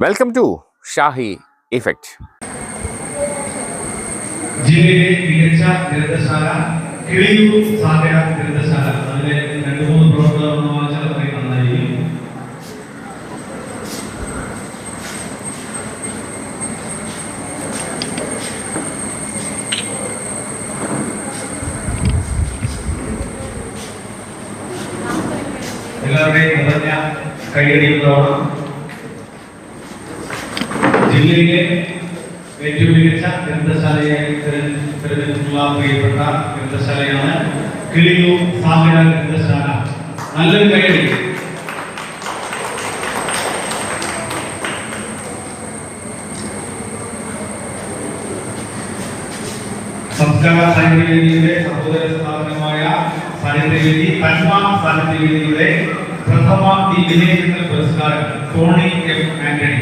Welcome to Shahi effect ജില്ലയിലെ മികച്ച ഗ്രന്ഥശാല കിളിയൂർ സാഗര ഗ്രന്ഥശാല അതിലെ രണ്ട് മൂന്ന് പ്രവർത്തകർ വായിച്ചാൽ അത്രയും നന്നായിരിക്കും എല്ലാവരുടെയും നിറഞ്ഞ കൈയടിയുന്നതാണ് ജില്ലയിലെ ഏറ്റവും മികച്ച ഗ്രന്ഥശാലയായി തിരഞ്ഞ് തിരഞ്ഞെടുത്തുള്ള പ്രിയപ്പെട്ട ഗ്രന്ഥശാലയാണ് കിളിയൂർ സാഗര ഗ്രന്ഥശാല. നല്ലൊരു കൈയടി. സംസ്കാര സാഹിത്യവേദിയുടെ സഹോദര സ്ഥാപനമായ സാഹിത്യവേദി തന്മ സാഹിത്യവേദിയുടെ പ്രഥമ ദി വിജയചന്ദ്രൻ പുരസ്കാരം ടോണി എം ആന്റണി.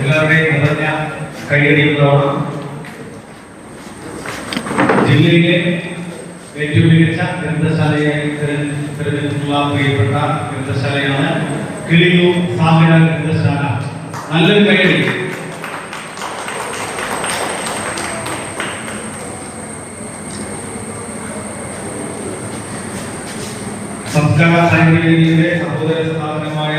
എല്ലാവരുടെയും നിറഞ്ഞ കൈയടിയുള്ളതാണ് ജില്ലയിലെ ഏറ്റവും മികച്ച ഗ്രന്ഥശാലയായി തിരഞ്ഞ് തിരഞ്ഞെടുത്തുള്ള പ്രിയപ്പെട്ട ഗ്രന്ഥശാലയാണ് കിളിയൂർ സാഗര ഗ്രന്ഥശാല. നല്ലൊരു കൈയടി. സംസ്കാര സാഹിത്യവേദിയുടെ സഹോദര സ്ഥാപനമായ